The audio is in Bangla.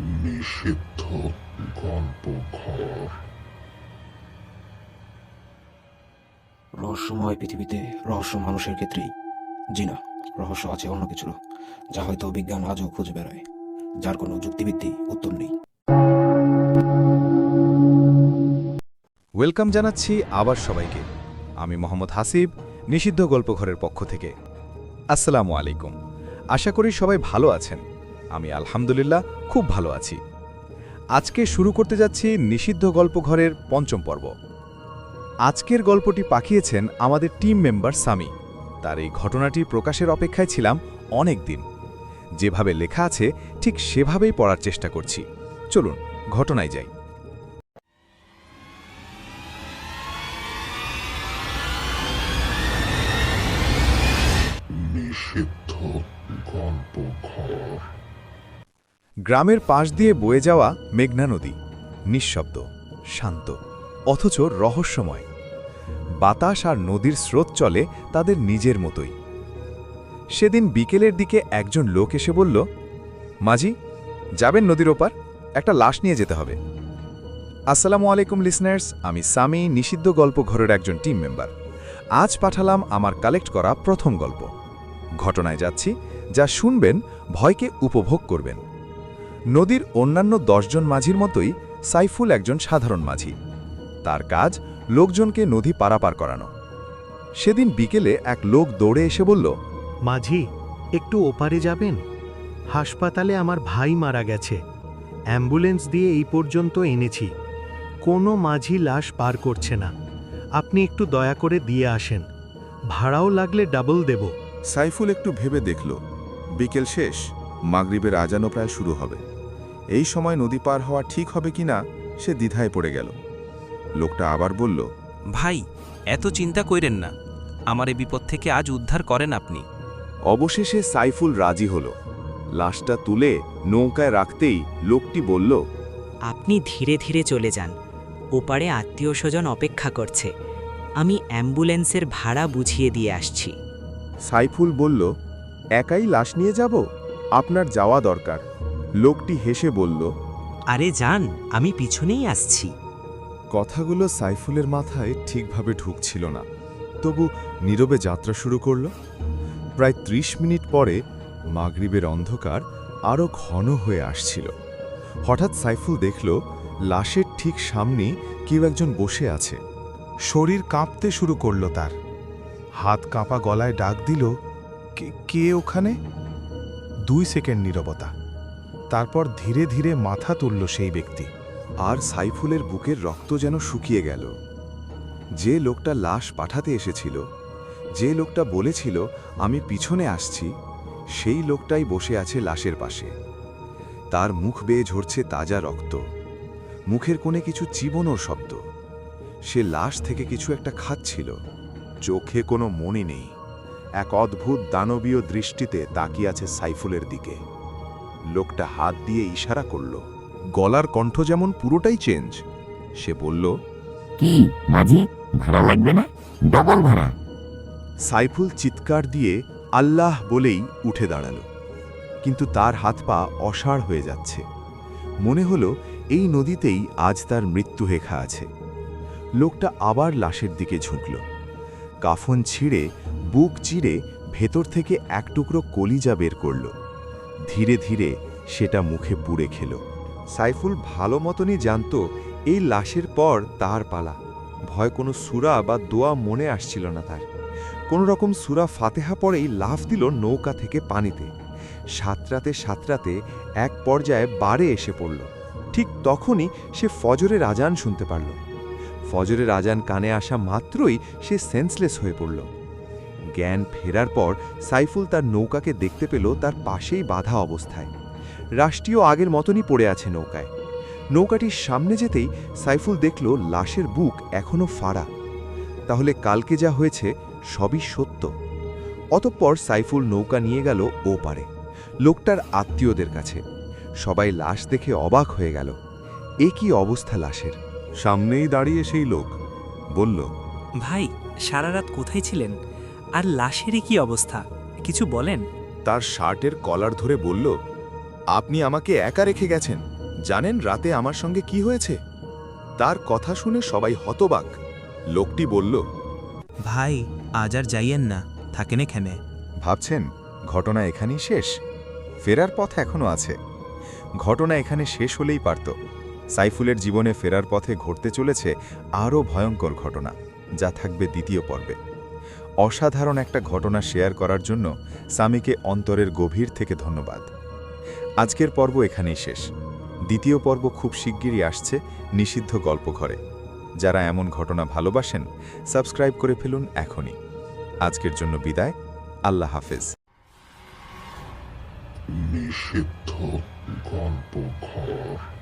নিষিদ্ধ গল্পঘর রহস্যময় পৃথিবীতে রহস্য মানুষের ক্ষেত্রেই জি না রহস্য আছে অন্য কিছুরও যা হয়তো বিজ্ঞান আজও খুঁজে বেড়ায় যার কোনো যুক্তিভিত্তি উত্তর নেই। ওয়েলকাম জানাচ্ছি আবার সবাইকে। আমি মোহাম্মদ হাসিব নিষিদ্ধ গল্পঘরের পক্ষ থেকে। আসসালামু আলাইকুম। আশা করি সবাই ভালো আছেন। আমি আলহামদুলিল্লাহ খুব ভালো আছি। আজকে শুরু করতে যাচ্ছি নিষিদ্ধ গল্পঘরের পঞ্চম পর্ব। আজকের গল্পটি পাঠিয়েছেন আমাদের টিম মেম্বার সামি। তার এই ঘটনাটি প্রকাশের অপেক্ষায় ছিলাম অনেক দিন। যেভাবে লেখা আছে, ঠিক সেভাবেই পড়ার চেষ্টা করছি। চলুন, ঘটনায় যাই। গ্রামের পাশ দিয়ে বয়ে যাওয়া মেঘনা নদী, নিঃশব্দ, শান্ত, অথচ রহস্যময়। বাতাস আর নদীর স্রোত চলে তাদের নিজের মতোই। সেদিন বিকেলের দিকে একজন লোক এসে বলল, মাঝি, যাবেন নদীর ওপার? একটা লাশ নিয়ে যেতে হবে। আসসালামু আলাইকুম লিসনার্স আমি সামি, নিষিদ্ধ গল্প ঘরের একজন টিম মেম্বার আজ পাঠালাম আমার কালেক্ট করা প্রথম গল্প। ঘটনায় যাচ্ছি, যা শুনবেন, ভয়কে উপভোগ করবেন। নদীর অন্যান্য দশজন মাঝির মতোই সাইফুল একজন সাধারণ মাঝি। তার কাজ লোকজনকে নদী পারাপার করানো। সেদিন বিকেলে এক লোক দৌড়ে এসে বলল মাঝি একটু ওপারে যাবেন? হাসপাতালে আমার ভাই মারা গেছে। অ্যাম্বুলেন্স দিয়ে এই পর্যন্ত এনেছি। কোনো মাঝি লাশ পার করছে না। আপনি একটু দয়া করে দিয়ে আসেন। ভাড়াও লাগলে ডাবল দেব। সাইফুল একটু ভেবে দেখল বিকেল শেষ। মাগরিবের আজানো প্রায় শুরু হবে। এই সময় নদী পার হওয়া ঠিক হবে কিনা সে দ্বিধায় পড়ে গেল। লোকটা আবার বলল ভাই এত চিন্তা কইরেন না। আমার এই বিপদ থেকে আজ উদ্ধার করেন আপনি। অবশেষে সাইফুল রাজি হল। লাশটা তুলে নৌকায় রাখতেই লোকটি বলল আপনি ধীরে ধীরে চলে যান। ওপারে আত্মীয় স্বজন অপেক্ষা করছে। আমি অ্যাম্বুলেন্সের ভাড়া বুঝিয়ে দিয়ে আসছি। সাইফুল বলল একাই লাশ নিয়ে যাব? আপনার যাওয়া দরকার। লোকটি হেসে বলল আরে যান আমি পিছনেই আসছি। কথাগুলো সাইফুলের মাথায় ঠিকভাবে ঢুকছিল না। তবু নীরবে যাত্রা শুরু করল। প্রায় ত্রিশ মিনিট পরে মাগরিবের অন্ধকার আরও ঘন হয়ে আসছিল। হঠাৎ সাইফুল দেখল লাশের ঠিক সামনেই কেউ একজন বসে আছে। শরীর কাঁপতে শুরু করল তার। হাত কাঁপা গলায় ডাক দিল "কে- কে ওখানে? দুই সেকেন্ড নীরবতা। তারপর ধীরে ধীরে মাথা তুলল সেই ব্যক্তি। আর সাইফুলের বুকের রক্ত যেন শুকিয়ে গেল। যে লোকটা লাশ পাঠাতে এসেছিল, যে লোকটা বলেছিল, আমি পিছনে আসছি সেই লোকটাই বসে আছে লাশের পাশে। তার মুখ বেয়ে ঝরছে তাজা রক্ত। মুখের কোণে কিছু চিবনোর শব্দ। সে লাশ থেকে কিছু একটা খাচ্ছিল। চোখে কোনো মনি নেই। এক অদ্ভুত দানবীয় দৃষ্টিতে তাকিয়ে আছে সাইফুলের দিকে। লোকটা হাত দিয়ে ইশারা করল। গলার কণ্ঠ যেমন পুরোটাই চেঞ্জ। সে বলল কি মাঝি? ভাড়া লাগবে না? ডবল ভাড়া। সাইফুল চিৎকার দিয়ে আল্লাহ বলেই উঠে দাঁড়াল। কিন্তু তার হাত পা অসাড় হয়ে যাচ্ছে। মনে হলো এই নদীতেই আজ তার মৃত্যু হেখা আছে। লোকটা আবার লাশের দিকে ঝুঁকল। কাফন ছিঁড়ে বুক চিরে ভেতর থেকে এক টুকরো কলিজা বের করল। ধীরে ধীরে সেটা মুখে পুড়ে খেল। সাইফুল ভালো মতনই জানত এই লাশের পর তার পালা। ভয় কোনো সুরা বা দোয়া মনে আসছিল না তার। কোনো রকম সুরা ফাতেহা পরেই লাফ দিল নৌকা থেকে পানিতে। সাতরাতে সাতরাতে এক পর্যায়ে বারে এসে পড়ল। ঠিক তখনই সে ফজরের আজান শুনতে পারল। ফজরের আজান কানে আসা মাত্রই সে সেন্সলেস হয়ে পড়ল। জ্ঞান ফেরার পর সাইফুল তার নৌকাকে দেখতে পেল তার পাশেই বাধা অবস্থায়। রাষ্ট্রীয় আগের মতনই পড়ে আছে নৌকায়। নৌকাটির সামনে যেতেই সাইফুল দেখল লাশের বুক এখনও ফাড়া। তাহলে কালকে যা হয়েছে সবই সত্য। অতঃপর সাইফুল নৌকা নিয়ে গেল ও পারে লোকটার আত্মীয়দের কাছে। সবাই লাশ দেখে অবাক হয়ে গেল। এ কি অবস্থা লাশের? সামনেই দাঁড়িয়ে সেই লোক। বলল ভাই সারা রাত কোথায় ছিলেন? আর লাশেরই কি অবস্থা? কিছু বলেন? তার শার্টের কলার ধরে বলল আপনি আমাকে একা রেখে গেছেন। জানেন রাতে আমার সঙ্গে কি হয়েছে? তার কথা শুনে সবাই হতবাক। লোকটি বলল ভাই আজ আর যাইয়েন না। থাকেন এখানে। ভাবছেন ঘটনা এখানেই শেষ? ফেরার পথ এখনও আছে। ঘটনা এখানে শেষ হলেই পারত। সাইফুলের জীবনে ফেরার পথে ঘটতে চলেছে আরও ভয়ঙ্কর ঘটনা যা থাকবে দ্বিতীয় পর্বে। অসাধারণ একটা ঘটনা শেয়ার করার জন্য সামিকে অন্তরের গভীর থেকে ধন্যবাদ। আজকের পর্ব এখানেই শেষ। দ্বিতীয় পর্ব খুব শিগগিরই আসছে নিষিদ্ধ গল্প ঘরে যারা এমন ঘটনা ভালোবাসেন, সাবস্ক্রাইব করে ফেলুন এখনই। আজকের জন্য বিদায়। আল্লাহ হাফেজ। নিষিদ্ধ গল্প ঘর